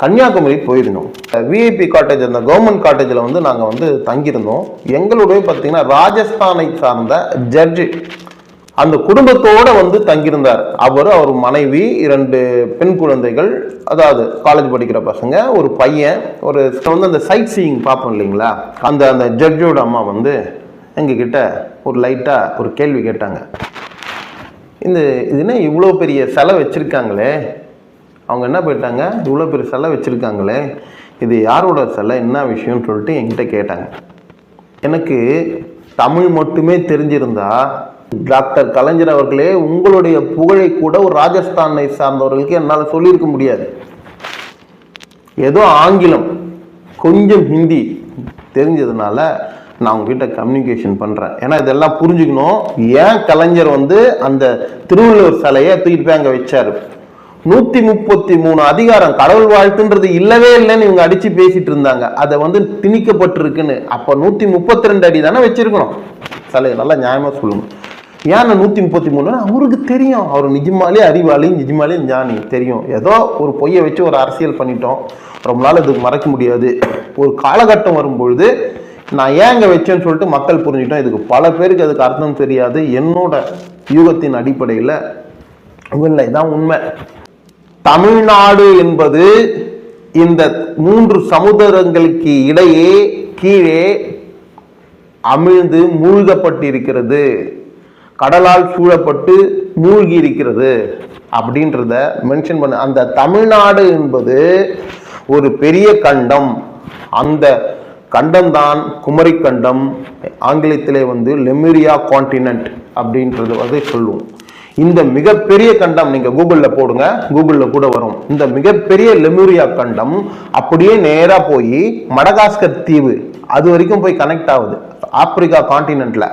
கன்னியாகுமரி போயிருந்தோம். VIP cottage அந்த government காட்டேஜில் வந்து நாங்கள் வந்து தங்கியிருந்தோம். எங்களுடைய பார்த்தீங்கன்னா ராஜஸ்தானை சார்ந்த ஜட்ஜு அந்த குடும்பத்தோடு வந்து தங்கியிருந்தார். அவர் அவர் மனைவி இரண்டு பெண் குழந்தைகள் அதாவது காலேஜ் படிக்கிற பசங்க ஒரு பையன் ஒரு வந்து அந்த சைட் சீயிங் பார்ப்போம் இல்லைங்களா? அந்த அந்த ஜட்ஜோட அம்மா வந்து எங்ககிட்ட ஒரு லைட்டாக ஒரு கேள்வி கேட்டாங்க. இந்த இதுனா இவ்வளோ பெரிய செலை வச்சுருக்காங்களே? அவங்க என்ன போயிட்டாங்க? இவ்வளோ பெரிய சிலை வச்சுருக்காங்களே. இது யாரோட சிலை என்ன விஷயம்னு சொல்லிட்டு என்கிட்ட கேட்டாங்க. எனக்கு தமிழ் மட்டுமே தெரிஞ்சிருந்தா டாக்டர் கலைஞர் அவர்களே உங்களுடைய புகழை கூட ஒரு ராஜஸ்தானை சார்ந்தவர்களுக்கு என்னால் சொல்லியிருக்க முடியாது. ஏதோ ஆங்கிலம் கொஞ்சம் ஹிந்தி தெரிஞ்சதுனால நான் உங்ககிட்ட கம்யூனிகேஷன் பண்ணுறேன் ஏன்னா இதெல்லாம் புரிஞ்சுக்கணும். ஏன் கலைஞர் வந்து அந்த திருவள்ளுவர் சிலையை தூக்கிட்டு போய் அங்கே வச்சாரு? நூத்தி முப்பத்தி மூணு அதிகாரம் கடவுள் வாழ்த்துன்றது இல்லவே இல்லைன்னு இவங்க அடிச்சு பேசிட்டு இருந்தாங்க. அதை வந்து திணிக்கப்பட்டிருக்குன்னு. அப்ப நூத்தி முப்பத்தி ரெண்டு அடி தானே வச்சிருக்கணும். சலுகை நல்லா நியாயமா சொல்லுங்க. ஏன் நூத்தி முப்பத்தி மூணு அவருக்கு தெரியும். அவர் நிஜமாலே அறிவாளி நிஜமாலே ஞானி. தெரியும். ஏதோ ஒரு பொய்யை வச்சு ஒரு அரசியல் பண்ணிட்டோம். ரொம்ப நாள் இதுக்கு மறைக்க முடியாது. ஒரு காலகட்டம் வரும்பொழுது நான் ஏன் இங்கே வச்சேன்னு சொல்லிட்டு மக்கள் புரிஞ்சுக்கிட்டோம். இதுக்கு பல பேருக்கு அதுக்கு அர்த்தம் தெரியாது. என்னோட யூகத்தின் அடிப்படையில் இல்லை இதான் உண்மை. தமிழ்நாடு என்பது இந்த மூன்று சமுதிரங்களுக்கு இடையே கீழே அமிழ்ந்து மூழ்கப்பட்டிருக்கிறது. கடலால் சூழப்பட்டு மூழ்கி இருக்கிறது அப்படின்றத மென்ஷன் பண்ண. அந்த தமிழ்நாடு என்பது ஒரு பெரிய கண்டம். அந்த கண்டம்தான் குமரி கண்டம். ஆங்கிலத்திலே வந்து லெமிரியா கான்டினென்ட் அப்படின்றது வந்து சொல்லுவோம். இந்த மிகப்பெரிய கண்டம் நீங்க கூகுள்ல போடுங்க. கூகுள்ல கூட வரும். இந்த மிகப்பெரிய லெமூரியா கண்டம் அப்படியே நேரா போய் மடகாஸ்கர் தீவு அது வரைக்கும் போய் கனெக்ட் ஆகுது. ஆப்பிரிக்கா கான்டினென்ட்ல